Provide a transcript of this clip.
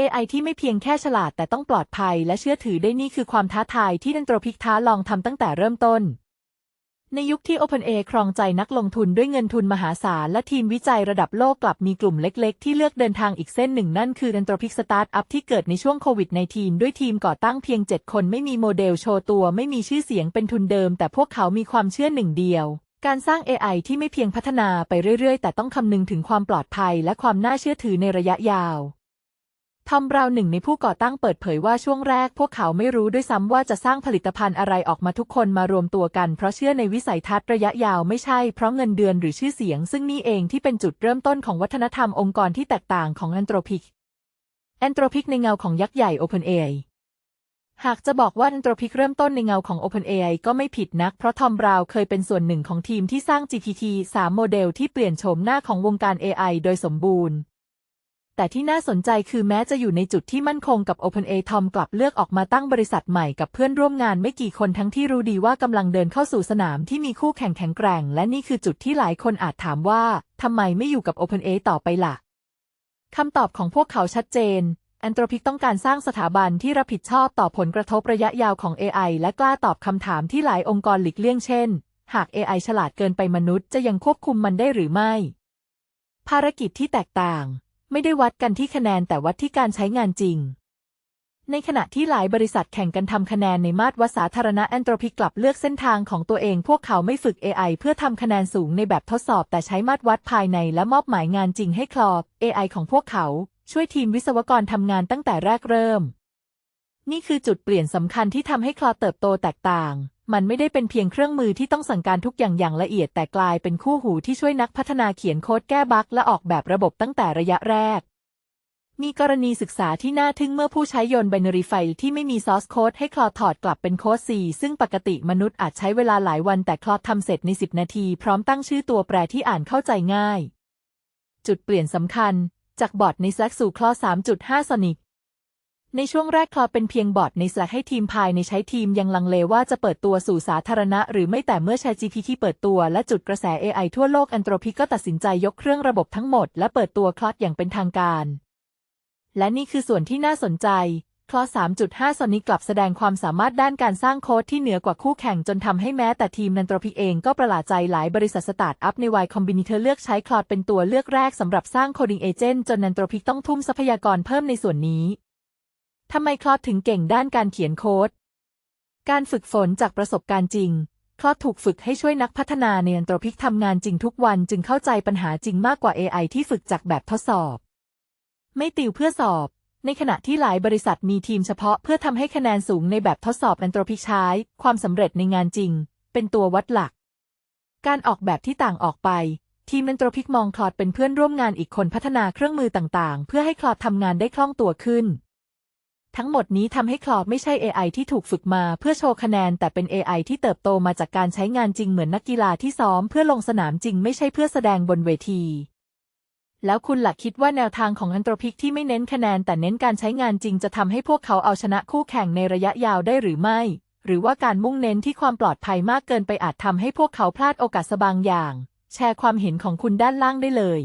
AI ที่ไม่เพียงแค่ฉลาดแต่ต้องปลอดภัยและเชื่อถือได้นี่คือความท้าทายที่ดันโตรพิกท้าลองทำตั้งแต่เริ่มต้น ในยุคที่ OpenAI ครองใจนักลงทุนด้วยเงินทุนมหาศาลและทีมวิจัยระดับโลกกลับมีกลุ่มเล็กๆ ที่เลือกเดินทางอีกเส้นหนึ่งนั่นคือ Anthropic Startup ที่เกิดในช่วงโควิด -19 ด้วยทีมก่อตั้งเพียง 7 คนไม่มีโมเดลโชว์ตัวไม่มีชื่อเสียงเป็นทุนเดิม แต่พวกเขามีความเชื่อหนึ่งเดียวการสร้าง AI ที่ไม่เพียงพัฒนาไปเรื่อย ๆ แต่ต้องคำนึงถึงความปลอดภัยและความน่าเชื่อถือในระยะยาว ทอมบราวน์หนึ่งในผู้ก่อตั้งเปิดเผยว่าช่วงแรกพวกเขาไม่รู้ด้วยซ้ำว่าจะสร้างผลิตภัณฑ์อะไรออกมาทุกคนมารวมตัวกันเพราะเชื่อในวิสัยทัศน์ระยะยาวไม่ใช่เพราะเงินเดือนหรือชื่อเสียง ซึ่งนี่เองที่เป็นจุดเริ่มต้นของวัฒนธรรมองค์กรที่แตกต่างของแอนโทรพิกแอนโทรพิกในเงาของยักษ์ใหญ่ OpenAI หากจะบอกว่าแอนโทรพิกเริ่มต้นในเงาของ OpenAI ก็ไม่ผิดนัก เพราะทอมบราว์เคยเป็นส่วนหนึ่งของทีมที่สร้าง GPT-3 โมเดลที่เปลี่ยนโฉมหน้าของวงการ AI โดยสมบูรณ์ แต่ที่น่าสนใจคือแม้จะอยู่ในจุดที่มั่นคงกับ OpenAI ทอมกลับเลือกออกมาตั้งบริษัทใหม่กับเพื่อนร่วมงานไม่กี่คนทั้งที่รู้ดีว่ากำลังเดินเข้าสู่สนามที่มีคู่แข่งแข็งแกร่ง และนี่คือจุดที่หลายคนอาจถามว่าทำไมไม่อยู่กับ OpenAI ต่อไปล่ะคำตอบของพวกเขาชัดเจน Anthropic ต้องการสร้างสถาบันที่รับผิดชอบต่อผลกระทบระยะยาวของ AI และกล้าตอบคำถามที่หลายองค์กรหลีกเลี่ยงเช่น หาก AI ฉลาดเกินไปมนุษย์จะยังควบคุมมันได้หรือไม่ ภารกิจที่แตกต่าง ไม่ได้วัดกันที่คะแนนแต่วัดที่การใช้งานจริง ในขณะที่หลายบริษัทแข่งกันทำคะแนนในมาตรวัดสาธารณะแอนโทรพิกกลับเลือกเส้นทางของตัวเอง พวกเขาไม่ฝึก AI เพื่อทำคะแนนสูงในแบบทดสอบ แต่ใช้มาตรวัดภายในและมอบหมายงานจริงให้คลอบ AI ของพวกเขา ช่วยทีมวิศวกรทำงานตั้งแต่แรกเริ่ม นี่คือจุดเปลี่ยนสำคัญที่ทำให้คลอเติบโตแตกต่าง มันไม่ได้เป็นเพียงเครื่องมือที่ต้องสั่งการทุกอย่างอย่างละเอียดแต่กลายเป็นคู่หูที่ช่วยนักพัฒนาเขียนโค้ดแก้บั๊กและออกแบบระบบตั้งแต่ระยะแรก มีกรณีศึกษาที่น่าทึ่งเมื่อผู้ใช้โยนไบนารีไฟล์ที่ไม่มีซอสโค้ดให้คลอถอดกลับเป็นโค้ด C ซึ่งปกติมนุษย์อาจใช้เวลาหลายวันแต่คลอทำเสร็จใน 10 นาที พร้อมตั้งชื่อตัวแปรที่อ่านเข้าใจง่าย จุดเปลี่ยนสำคัญ จากบอทใน Slack สู่คลอ3.5 Sonic ในช่วงแรกคลอเป็นเพียงบอทใน Slack ให้ทีมภายในใช้ทีมยังลังเลว่าจะเปิดตัวสู่สาธารณะ หรือไม่แต่เมื่อใช้ GPT เปิดตัวและจุดกระแส AI ทั่วโลกอันโทรพิกก็ตัดสินใจยกเครื่องระบบทั้งหมด และเปิดตัวคลอดอย่างเป็นทางการ และนี่คือส่วนที่น่าสนใจคลอ3.5ซอนนี้กลับแสดงความสามารถด้านการสร้างโค้ดที่เหนือกว่าคู่แข่งจนทำให้แม้แต่ทีมนันโตรพิกเองก็ประหลาดใจหลายบริษัทสตาร์ทอัพในวายคอมบินิเทอร์เลือกใช้คลอดเป็นตัวเลือกแรกสำหรับสร้างโคดิ้งเอเจนต์จนนันโตรพิกต้องทุ่มทรัพยากรเพิ่มในส่วนนี้ ทำไมคลอดถึงเก่งด้านการเขียนโค้ด การฝึกฝนจากประสบการณ์จริง คลอดถูกฝึกให้ช่วยนักพัฒนาในนันโตรพิกทำงานจริงทุกวันจึงเข้าใจปัญหาจริงมากกว่า AI ที่ฝึกจากแบบทดสอบ ไม่ติวเพื่อสอบ ในขณะที่หลายบริษัทมีทีมเฉพาะเพื่อทำให้คะแนนสูงในแบบทดสอบแอนโรพิกใช้ ความสำเร็จในงานจริง เป็นตัววัดหลัก การออกแบบที่ต่างออกไปทีมแอนโรพิกมองคลอดเป็นเพื่อนร่วมงานอีกคนพัฒนาเครื่องมือต่างๆ เพื่อให้คลอดทำงานได้คล่องตัวขึ้น ทั้งหมดนี้ทำให้คลอดไม่ใช่ AI ที่ถูกฝึกมาเพื่อโชว์คะแนน แต่เป็น AI ที่เติบโตมาจากการใช้งานจริงเหมือนนักกีฬาที่ซ้อมเพื่อลงสนามจริงไม่ใช่เพื่อแสดงบนเวที แล้วคุณหลักคิดว่าแนวทางของอันโทรพิกที่ไม่เน้นคะแนน แต่เน้นการใช้งานจริงจะทำให้พวกเขาเอาชนะคู่แข่งในระยะยาวได้หรือไม่ หรือว่าการมุ่งเน้นที่ความปลอดภัยมากเกินไปอาจทำให้พวกเขาพลาดโอกาสบางอย่าง แชร์ความเห็นของคุณด้านล่างได้เลย